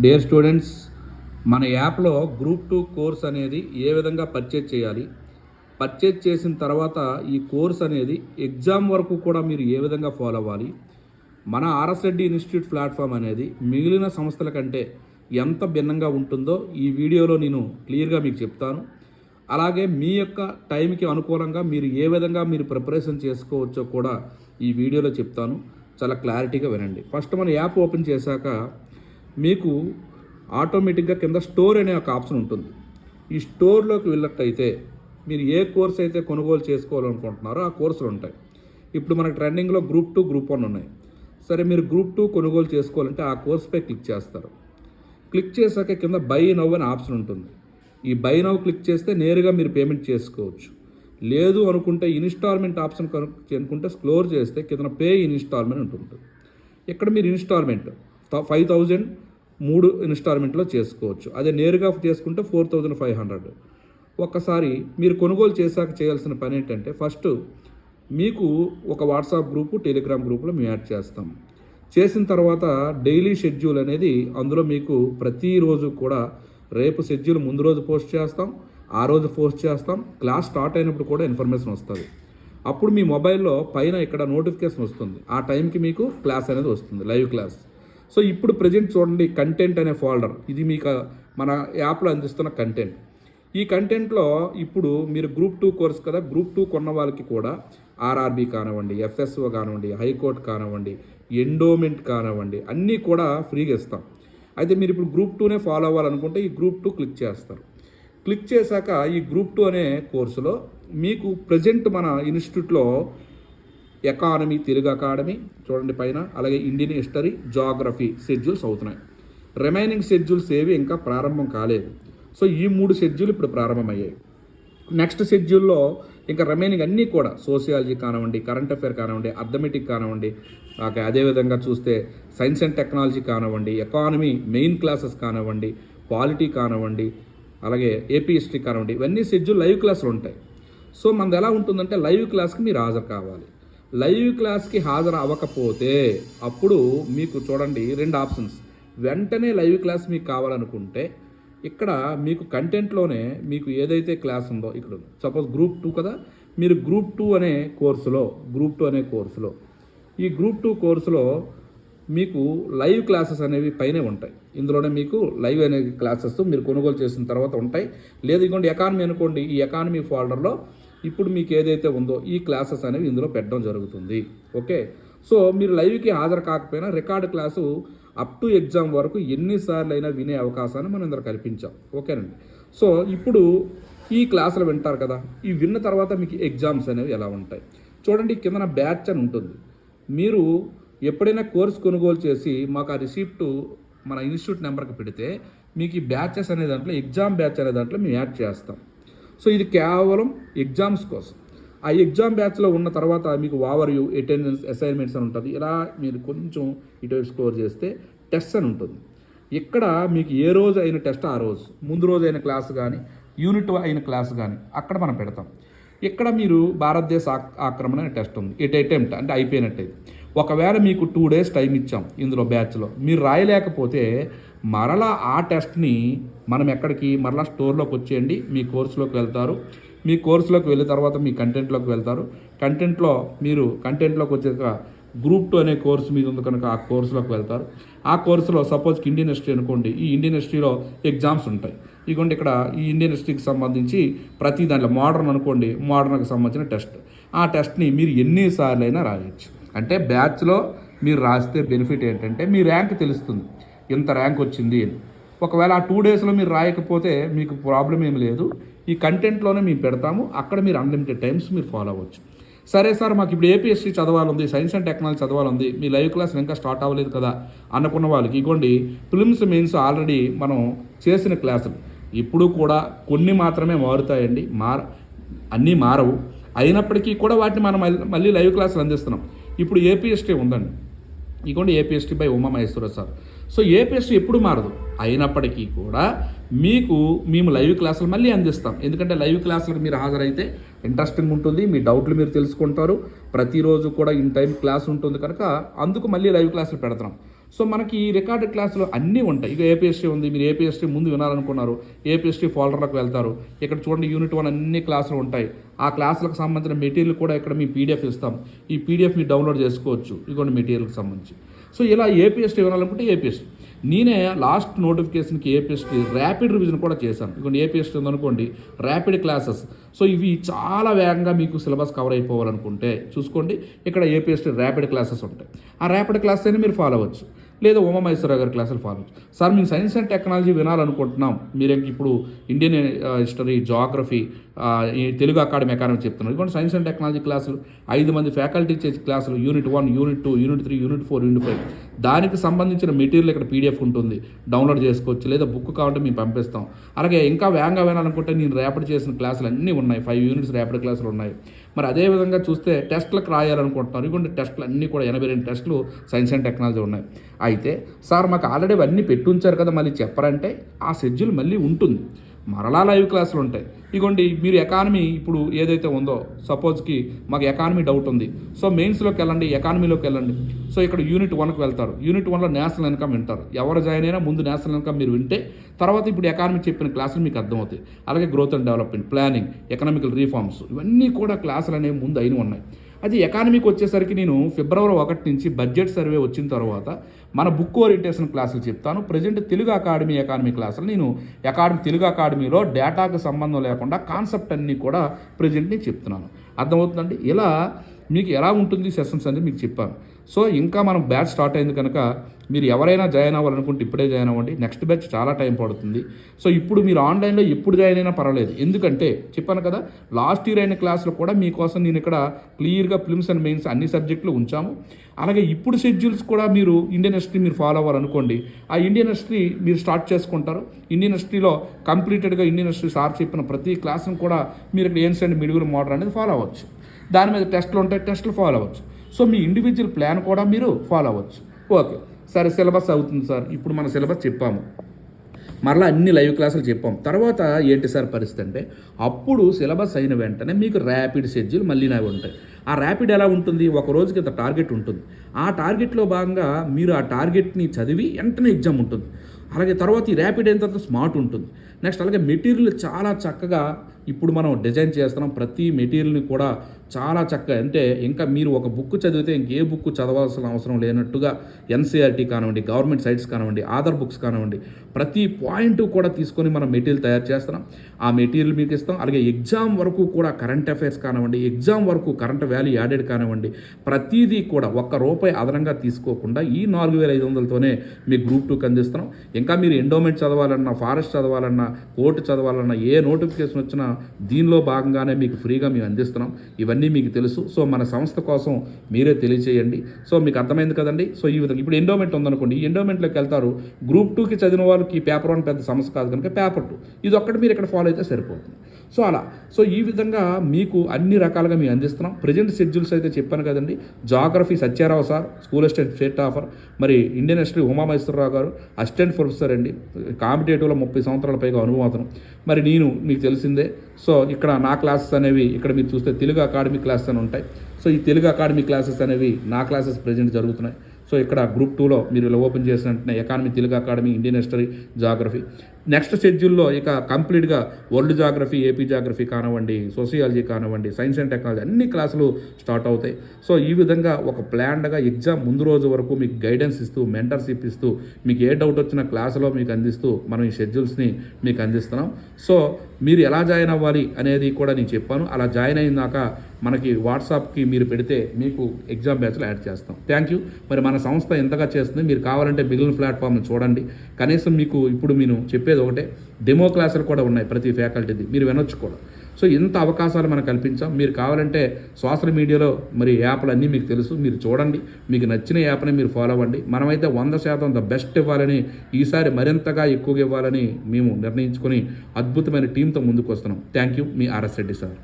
Dear students మన యాప్లో group two course అనేది ఏ విధంగా పర్చేజ్ చేయాలి? పర్చేజ్ చేసిన తర్వాత ఈ కోర్స్ అనేది ఎగ్జామ్ వరకు కూడా మీరు ఏ విధంగా ఫాలో అవ్వాలి? మన ఆర్ఎస్రెడ్డి ఇన్స్టిట్యూట్ ప్లాట్ఫామ్ అనేది మిగిలిన సంస్థల కంటే ఎంత భిన్నంగా ఉంటుందో ఈ వీడియోలో నేను క్లియర్గా మీకు చెప్తాను. అలాగే మీ యొక్క టైంకి అనుకూలంగా మీరు ఏ విధంగా మీరు ప్రిపరేషన్ చేసుకోవచ్చో కూడా ఈ వీడియోలో చెప్తాను. చాలా క్లారిటీగా వినండి. ఫస్ట్ మన యాప్ ఓపెన్ చేశాక మీకు ఆటోమేటిక్గా కింద స్టోర్ అనే ఒక ఆప్షన్ ఉంటుంది. ఈ స్టోర్లోకి వెళ్ళినట్టయితే మీరు ఏ కోర్స్ అయితే కొనుగోలు చేసుకోవాలనుకుంటున్నారో ఆ కోర్సులు ఉంటాయి. ఇప్పుడు మనకి ట్రెండింగ్లో గ్రూప్ టూ గ్రూప్ వన్ ఉన్నాయి. సరే మీరు గ్రూప్ టూ కొనుగోలు చేసుకోవాలంటే ఆ కోర్సుపై క్లిక్ చేస్తారు. క్లిక్ చేశాక కింద బై నవ్ అనే ఆప్షన్ ఉంటుంది. ఈ బై నవ్ క్లిక్ చేస్తే నేరుగా మీరు పేమెంట్ చేసుకోవచ్చు. లేదు అనుకుంటే ఇన్స్టాల్మెంట్ ఆప్షన్ కనుక అనుకుంటే స్క్లోర్ చేస్తే కింద పే ఇన్స్టాల్మెంట్ ఉంటుంది. ఇక్కడ మీరు ఇన్స్టాల్మెంట్ ఫైవ్ థౌజండ్ మూడు ఇన్స్టాల్మెంట్లో చేసుకోవచ్చు. అదే నేరుగా చేసుకుంటే ఫోర్ థౌజండ్ ఫైవ్ హండ్రెడ్ ఒక్కసారి మీరు కొనుగోలు చేశాక చేయాల్సిన పని ఏంటంటే ఫస్ట్ మీకు ఒక వాట్సాప్ గ్రూపు టెలిగ్రామ్ గ్రూపులో మేము యాడ్ చేస్తాం. చేసిన తర్వాత డైలీ షెడ్యూల్ అనేది అందులో మీకు ప్రతిరోజు కూడా రేపు షెడ్యూల్ ముందు రోజు పోస్ట్ చేస్తాం ఆ రోజు పోస్ట్ చేస్తాం క్లాస్ స్టార్ట్ అయినప్పుడు కూడా ఇన్ఫర్మేషన్ వస్తుంది. అప్పుడు మీ మొబైల్లో పైన ఇక్కడ నోటిఫికేషన్ వస్తుంది. ఆ టైంకి మీకు క్లాస్ అనేది వస్తుంది లైవ్ క్లాస్ సో ఇప్పుడు ప్రజెంట్ చూడండి కంటెంట్ అనే ఫోల్డర్ ఇది మీకు మన యాప్లో అందిస్తున్న కంటెంట్ ఈ కంటెంట్లో ఇప్పుడు మీరు గ్రూప్ టూ కోర్స్ కదా గ్రూప్ టూ కొన్న వాళ్ళకి కూడా ఆర్ఆర్బి కానివ్వండి ఎఫ్ఎస్ఓ కానివ్వండి హైకోర్టు కానివ్వండి ఎండోమెంట్ కానివ్వండి అన్నీ కూడా ఫ్రీగా ఇస్తాం. అయితే మీరు ఇప్పుడు గ్రూప్ టూనే ఫాలో అవ్వాలనుకుంటే ఈ గ్రూప్ టూ క్లిక్ చేస్తారు. క్లిక్ చేశాక ఈ గ్రూప్ టూ అనే కోర్సులో మీకు ప్రజెంట్ మన ఇన్స్టిట్యూట్లో ఎకానమీ తెలుగు అకాడమీ చూడండి పైన. అలాగే ఇండియన్ హిస్టరీ జాగ్రఫీ షెడ్యూల్స్ అవుతున్నాయి. రిమైనింగ్ షెడ్యూల్స్ ఏవి ఇంకా ప్రారంభం కాలేదు. సో ఈ మూడు షెడ్యూల్ ఇప్పుడు ప్రారంభమయ్యాయి. నెక్స్ట్ షెడ్యూల్లో ఇంకా రిమైనింగ్ అన్నీ కూడా సోషియాలజీ కానివ్వండి కరెంట్ అఫేర్ కానివ్వండి అర్థమెటిక్ కానివ్వండి అదేవిధంగా చూస్తే సైన్స్ అండ్ టెక్నాలజీ కానివ్వండి ఎకానమీ మెయిన్ క్లాసెస్ కానివ్వండి పాలిటీ కానివ్వండి అలాగే ఏపీ హిస్టరీ కానివ్వండి ఇవన్నీ షెడ్యూల్ లైవ్ క్లాసులు ఉంటాయి. సో మనది ఎలా ఉంటుందంటే లైవ్ క్లాస్కి మీరు హాజరు కావాలి. లైవ్ క్లాస్కి హాజరు అవ్వకపోతే అప్పుడు మీకు చూడండి రెండు ఆప్షన్స్. వెంటనే లైవ్ క్లాస్ మీకు కావాలనుకుంటే ఇక్కడ మీకు కంటెంట్లోనే మీకు ఏదైతే క్లాస్ ఉందో ఇక్కడ సపోజ్ గ్రూప్ టూ కదా మీరు గ్రూప్ టూ అనే కోర్సులో గ్రూప్ టూ అనే కోర్సులో ఈ గ్రూప్ టూ కోర్సులో మీకు లైవ్ క్లాసెస్ అనేవి పైనే ఉంటాయి. ఇందులోనే మీకు లైవ్ అనే క్లాసెస్ మీరు కొనుగోలు చేసిన తర్వాత ఉంటాయి. లేదు ఇదిగోండి ఎకానమీ అనుకోండి ఈ ఎకానమీ ఫోల్డర్లో ఇప్పుడు మీకు ఏదైతే ఉందో ఈ క్లాసెస్ అనేవి ఇందులో పెట్టడం జరుగుతుంది. ఓకే? సో మీరు లైవ్కి హాజరు కాకపోయినా record class up to exam వరకు ఎన్నిసార్లు అయినా వినే అవకాశాన్ని మనం ఇందులో కల్పించాం. ఓకేనండి? సో ఇప్పుడు ఈ క్లాసులు వింటారు కదా ఈ విన్న తర్వాత మీకు ఎగ్జామ్స్ అనేవి ఎలా ఉంటాయి? చూడండి కిందన బ్యాచ్ అని ఉంటుంది. మీరు ఎప్పుడైనా కోర్స్ కొనుగోలు చేసి మాకు ఆ రిసిప్ట్ మన ఇన్స్టిట్యూట్ నెంబర్కి పెడితే మీకు ఈ బ్యాచెస్ అనే దాంట్లో ఎగ్జామ్ బ్యాచ్ అనే దాంట్లో మేము యాడ్ చేస్తాం. సో ఇది కేవలం ఎగ్జామ్స్ కోసం. ఆ ఎగ్జామ్ బ్యాచ్లో ఉన్న తర్వాత మీకు ఓవర్యూ అటెండెన్స్ అసైన్మెంట్స్ అని ఉంటుంది. ఇలా మీరు కొంచెం ఇటువైపు స్కోర్ చేస్తే టెస్ట్ అని ఉంటుంది. ఇక్కడ మీకు ఏ రోజు అయిన టెస్ట్ ఆ రోజు ముందు రోజు అయిన క్లాస్ కానీ యూనిట్ అయిన క్లాస్ కానీ అక్కడ మనం పెడతాం. ఇక్కడ మీరు భారతదేశ ఆక్- ఆక్రమణ అనే టెస్ట్ ఉంది. ఎట్ అటెంప్ట్ అంటే అయిపోయినట్టయితే ఒకవేళ మీకు టూ డేస్ టైం ఇచ్చాం ఇందులో బ్యాచ్లో. మీరు రాయలేకపోతే మరలా ఆ టెస్ట్ని మనం ఎక్కడికి మరలా స్టోర్లోకి వచ్చేయండి మీ కోర్సులోకి వెళ్తారు. మీ కోర్సులోకి వెళ్ళిన తర్వాత మీ కంటెంట్లోకి వెళ్తారు. కంటెంట్లో మీరు కంటెంట్లోకి వచ్చాక గ్రూప్ టూ అనే కోర్సు మీద ఉంది కనుక ఆ కోర్సులోకి వెళ్తారు. ఆ కోర్సులో సపోజ్ ఇండియన్ హిస్టరీ అనుకోండి ఈ ఇండియన్ హిస్టరీలో ఎగ్జామ్స్ ఉంటాయి. ఇదిగోండి ఇక్కడ ఈ ఇండియన్ హిస్టరీకి సంబంధించి ప్రతి దాంట్లో మోడర్న్ అనుకోండి మోడర్న్కి సంబంధించిన టెస్ట్. ఆ టెస్ట్ని మీరు ఎన్నిసార్లు అయినా రాయొచ్చు. అంటే బ్యాచ్లో మీరు రాస్తే బెనిఫిట్ ఏంటంటే మీ ర్యాంక్ తెలుస్తుంది. ఇంత ర్యాంక్ వచ్చింది అని. ఒకవేళ ఆ టూ డేస్లో మీరు రాయకపోతే మీకు ప్రాబ్లం ఏం లేదు. ఈ కంటెంట్లోనే మేము పెడతాము. అక్కడ మీరు అన్లిమిటెడ్ టైమ్స్ మీరు ఫాలో అవ్వచ్చు. సరే సార్ మాకు ఇప్పుడు ఏపీఎస్సీ చదవాలంది సైన్స్ అండ్ టెక్నాలజీ చదవాలంది మీ లైవ్ క్లాస్ ఇంకా స్టార్ట్ అవ్వలేదు కదా అనుకున్న వాళ్ళకి ఇగోండి ఫిలిమ్స్ మెయిన్స్ ఆల్రెడీ మనం చేసిన క్లాసులు ఇప్పుడు కూడా కొన్ని మాత్రమే మారుతాయండి. మార అన్నీ మారవు. అయినప్పటికీ కూడా వాటిని మనం మళ్ళీ- లైవ్ క్లాసులు అందిస్తున్నాం. ఇప్పుడు ఏపీఎస్టీ ఉందండి. ఇగోండి APST by Uma Maheshwara sir. So APST ఎప్పుడు మారదు. అయినప్పటికీ కూడా మీకు మేము లైవ్ క్లాసులు మళ్ళీ అందిస్తాం. ఎందుకంటే లైవ్ క్లాసులకు మీరు హాజరైతే ఇంట్రెస్టింగ్ ఉంటుంది. మీ డౌట్లు మీరు తెలుసుకుంటారు. ప్రతిరోజు కూడా ఇన్ టైం క్లాస్ ఉంటుంది కనుక అందుకు మళ్ళీ లైవ్ క్లాసులు పెడతాం. సో మనకి ఈ రికార్డెడ్ క్లాసులు అన్నీ ఉంటాయి. ఇక ఏపీఎస్టీ ఉంది. మీరు ఏపీఎస్టీ ముందు వినాలనుకున్నారు. ఏపీఎస్టీ ఫోల్డర్లకు వెళ్తారు. ఇక్కడ చూడండి యూనిట్ వన్ అన్ని క్లాసులు ఉంటాయి. ఆ క్లాసులకు సంబంధించిన మెటీరియల్ కూడా ఇక్కడ మీ పీడిఎఫ్ ఇస్తాం. ఈ పీడిఎఫ్ మీరు డౌన్లోడ్ చేసుకోవచ్చు. ఇదిగోండి మెటీరియల్కి సంబంధించి. సో ఇలా ఏపీఎస్టీ వినాలనుకుంటే ఏపీఎస్టీ నేనే లాస్ట్ నోటిఫికేషన్కి ఏపీఎస్టీ ర్యాపిడ్ రివిజన్ కూడా చేశాను. ఇక ఏపీఎస్టీ ఉందనుకోండి ర్యాపిడ్ క్లాసెస్ సో ఇవి చాలా వేగంగా మీకు సిలబస్ కవర్ అయిపోవాలనుకుంటే చూసుకోండి ఇక్కడ ఏపీఎస్టీ ర్యాపిడ్ క్లాసెస్ ఉంటాయి. ఆ ర్యాపిడ్ క్లాస్ అయినా మీరు ఫాలో అవ్వచ్చు లేదా ఉమామహేశ్వరరావు గారి క్లాసులు ఫాలో అవ్వచ్చు సార్ మేము సైన్స్ అండ్ టెక్నాలజీ వినాలనుకుంటున్నాం. మీరు ఇప్పుడు ఇండియన్ హిస్టరీ జాగ్రఫీ ఈ తెలుగు అకాడమీ అకాడమీ చెప్తున్నారు. ఇదిగోండి సైన్స్ అండ్ టెక్నాలజీ క్లాసులు ఐదు మంది ఫ్యాకల్టీ చేసే క్లాసులు unit one unit two unit three unit four unit five దానికి సంబంధించిన మెటీరియల్ ఇక్కడ పీడిఎఫ్ ఉంటుంది. డౌన్లోడ్ చేసుకోవచ్చు లేదా బుక్ కావాలంటే మేము పంపిస్తాం. అలాగే ఇంకా వేగంగా వినాలనుకుంటే నేను ర్యాపిడ్ చేసిన క్లాసులు అన్నీ ఉన్నాయి. ఫైవ్ యూనిట్స్ ర్యాపిడ్ క్లాసులు ఉన్నాయి. మరి అదే విధంగా చూస్తే టెస్ట్లకు రాయాలనుకుంటున్నారు. ఇటువంటి టెస్టులు అన్నీ కూడా ఎనభై రెండు టెస్టులు సైన్స్ అండ్ టెక్నాలజీ ఉన్నాయి. అయితే సార్ మాకు ఆల్రెడీ అవన్నీ పెట్టుంచారు కదా మళ్ళీ చెప్పరంటే ఆ షెడ్యూల్ మళ్ళీ ఉంటుంది. మరలా లైవ్ క్లాసులు ఉంటాయి. ఇగోండి మీరు ఎకానమీ ఇప్పుడు ఏదైతే ఉందో సపోజ్కి మాకు ఎకానమీ డౌట్ ఉంది. సో మెయిన్స్లోకి వెళ్ళండి ఎకానమీలోకి వెళ్ళండి. సో ఇక్కడ యూనిట్ వన్కి వెళ్తారు. యూనిట్ వన్లో నేషనల్ ఇన్కమ్ వింటారు. ఎవరు జాయిన్ అయినా ముందు నేషనల్ ఇన్కమ్ మీరు వింటే తర్వాత ఇప్పుడు ఎకానమీ చెప్పిన క్లాసులు మీకు అర్థమవుతాయి. అలాగే growth and development planning economical reforms ఇవన్నీ కూడా క్లాసులు అనేవి ముందు అయిన ఉన్నాయి. అది ఎకానమీకి వచ్చేసరికి నేను ఫిబ్రవరి ఒకటి నుంచి బడ్జెట్ సర్వే వచ్చిన తర్వాత మన బుక్ ఓరియంటేషన్ క్లాసులు చెప్తాను. ప్రజెంట్ తెలుగు అకాడమీ ఎకానమీ క్లాసులు నేను అకాడమీ తెలుగు అకాడమీలో డేటాకు సంబంధం లేకుండా కాన్సెప్ట్ అన్నీ కూడా ప్రజెంట్ నేను చెప్తున్నాను. అర్థమవుతుందండి? ఇలా మీకు ఎలా ఉంటుంది సెషన్స్ అనేది మీకు చెప్పాను. సో ఇంకా మనం బ్యాచ్ స్టార్ట్ అయింది కనుక మీరు ఎవరైనా జాయిన్ అవ్వాలనుకుంటే ఇప్పుడే జాయిన్ అవ్వండి. నెక్స్ట్ బ్యాచ్ చాలా టైం పడుతుంది. సో ఇప్పుడు మీరు ఆన్లైన్లో ఎప్పుడు జాయిన్ అయినా పర్వాలేదు. ఎందుకంటే చెప్పాను కదా లాస్ట్ ఇయర్ అయిన క్లాసులో కూడా మీకోసం నేను ఇక్కడ క్లియర్గా ఫిల్మ్స్ అండ్ మెయిన్స్ అన్ని సబ్జెక్టులు ఉంచాము. అలాగే ఇప్పుడు షెడ్యూల్స్ కూడా మీరు ఇండియన్ హిస్టరీ మీరు ఫాలో అవ్వాలనుకోండి ఆ ఇండియన్ హిస్టరీ మీరు స్టార్ట్ చేసుకుంటారు. ఇండియన్ హిస్టరీలో కంప్లీటెడ్గా ఇండియన్ హిస్టరీ సార్ చెప్పిన ప్రతి క్లాస్ని కూడా మీరు ఇక్కడ అండ్ మిడుగురు మోడల్ అనేది ఫాలో అవ్వచ్చు. దాని మీద టెస్ట్లు ఉంటాయి టెస్ట్లు ఫాలో అవ్వచ్చు. సో మీ ఇండివిజువల్ ప్లాన్ కూడా మీరు ఫాలో అవ్వచ్చు. ఓకే సరే సిలబస్ అవుతుంది సార్. ఇప్పుడు మన సిలబస్ చెప్పాము. మరలా అన్ని లైవ్ క్లాసులు చెప్పాం తర్వాత ఏంటి సార్ పరిస్థితి అంటే అప్పుడు సిలబస్ అయిన వెంటనే మీకు ర్యాపిడ్ షెడ్యూల్ మళ్ళీ నావి ఉంటాయి. ఆ ర్యాపిడ్ ఎలా ఉంటుంది? ఒక రోజుకి ఇంత టార్గెట్ ఉంటుంది. ఆ టార్గెట్లో భాగంగా మీరు ఆ టార్గెట్ని చదివి వెంటనే ఎగ్జామ్ ఉంటుంది. అలాగే తర్వాత ఈ ర్యాపిడ్ అయిన తర్వాత స్మార్ట్ ఉంటుంది. నెక్స్ట్ అలాగే మెటీరియల్ చాలా చక్కగా ఇప్పుడు మనం డిజైన్ చేస్తున్నాం ప్రతి మెటీరియల్ని కూడా చాలా చక్కగా అంటే ఇంకా మీరు ఒక బుక్ చదివితే ఇంకే బుక్ చదవాల్సిన అవసరం లేనట్టుగా ఎన్సీఆర్టీ కానివ్వండి గవర్నమెంట్ సైట్స్ కానివ్వండి ఆధార్ బుక్స్ కానివ్వండి ప్రతి పాయింట్ కూడా తీసుకొని మనం మెటీరియల్ తయారు చేస్తున్నాం. ఆ మెటీరియల్ మీకు ఇస్తాం. అలాగే ఎగ్జామ్ వరకు కూడా కరెంట్ అఫైర్స్ కానివ్వండి ఎగ్జామ్ వరకు కరెంట్ వాల్యూ యాడెడ్ కానివ్వండి ప్రతిదీ కూడా ఒక్క రూపాయి అదనంగా తీసుకోకుండా ఈ నాలుగు వేల ఐదు వందలతోనే మీ గ్రూప్ టూకి అందిస్తున్నాం. ఇంకా మీరు ఎండోమెంట్ చదవాలన్నా ఫారెస్ట్ చదవాలన్నా కోర్టు చదవాలన్నా ఏ నోటిఫికేషన్ వచ్చినా దీనిలో భాగంగానే మీకు ఫ్రీగా మేము అందిస్తున్నాం. ఇవన్నీ మీకు తెలుసు. సో మన సంస్థ కోసం మీరే తెలియచేయండి. సో మీకు అర్థమైంది కదండి? సో ఈ విధంగా ఇప్పుడు ఎండోమెంట్ ఉందనుకోండి. ఈ ఎండోమెంట్లోకి వెళ్తారు. గ్రూప్ టూకి చదివిన వాళ్ళకి ఈ పేపర్ వన్ పెద్ద సమస్య కాదు కనుక పేపర్ టూ ఇది ఒక్కటి మీరు ఇక్కడ ఫాలో అయితే సరిపోతుంది. సో అలా. సో ఈ విధంగా మీకు అన్ని రకాలుగా మేము అందిస్తున్నాం. ప్రజెంట్ షెడ్యూల్స్ అయితే చెప్పాను కదండి. Geography Satyarao sir school assistant state offer మరి Indian history Umamaheswararao garu assistant professor అండి. కాంపిటేటివ్లో ముప్పై సంవత్సరాల పైగా అనుభవం మరి నేను మీకు తెలిసిందే. సో ఇక్కడ నా క్లాసెస్ అనేవి ఇక్కడ మీరు చూస్తే తెలుగు అకాడమీ క్లాసెస్ అని ఉంటాయి. సో ఈ తెలుగు అకాడమీ క్లాసెస్ అనేవి నా క్లాసెస్ ప్రజెంట్ జరుగుతున్నాయి. సో ఇక్కడ గ్రూప్ టూలో మీరు ఇలా ఓపెన్ చేసిన economy Telugu academy Indian history geography next షెడ్యూల్లో ఇక కంప్లీట్గా వరల్డ్ జాగ్రఫీ ఏపీ జాగ్రఫీ కానివ్వండి సోషియాలజీ కానివ్వండి సైన్స్ అండ్ టెక్నాలజీ అన్ని క్లాసులు స్టార్ట్ అవుతాయి. సో ఈ విధంగా ఒక ప్లాన్డ్గా ఎగ్జామ్ ముందు రోజు వరకు మీకు గైడెన్స్ ఇస్తూ మెంటర్షిప్ ఇస్తూ మీకు ఏ డౌట్ వచ్చిన క్లాసులో మీకు అందిస్తూ మనం ఈ షెడ్యూల్స్ని మీకు అందిస్తున్నాం. సో మీరు ఎలా జాయిన్ అవ్వాలి అనేది కూడా నేను చెప్పాను. అలా జాయిన్ అయినాక మనకి వాట్సాప్కి మీరు పెడితే మీకు ఎగ్జామ్ బ్యాచ్లో యాడ్ చేస్తాం. Thank you. మరి మన సంస్థ ఎంతగా చేస్తుంది? మీరు కావాలంటే మిగిలిన ప్లాట్ఫామ్ని చూడండి. కనీసం మీకు ఇప్పుడు నేను చెప్పేది ఒకటే డెమో క్లాసులు కూడా ఉన్నాయి ప్రతి ఫ్యాకల్టీది. మీరు వినొచ్చు కూడా. సో ఇంత అవకాశాలు మనం కల్పించాం. మీరు కావాలంటే సోషల్ మీడియాలో మరి యాప్లు అన్నీ మీకు తెలుసు. మీరు చూడండి. మీకు నచ్చిన యాప్ని మీరు ఫాలో అవ్వండి. మనమైతే వంద శాతం ద బెస్ట్ ఇవ్వాలని ఈసారి మరింతగా ఎక్కువగా ఇవ్వాలని మేము నిర్ణయించుకొని అద్భుతమైన టీంతో ముందుకు వస్తున్నాం థ్యాంక్ యూ. మీ ఆర్ఎస్ రెడ్డి సార్.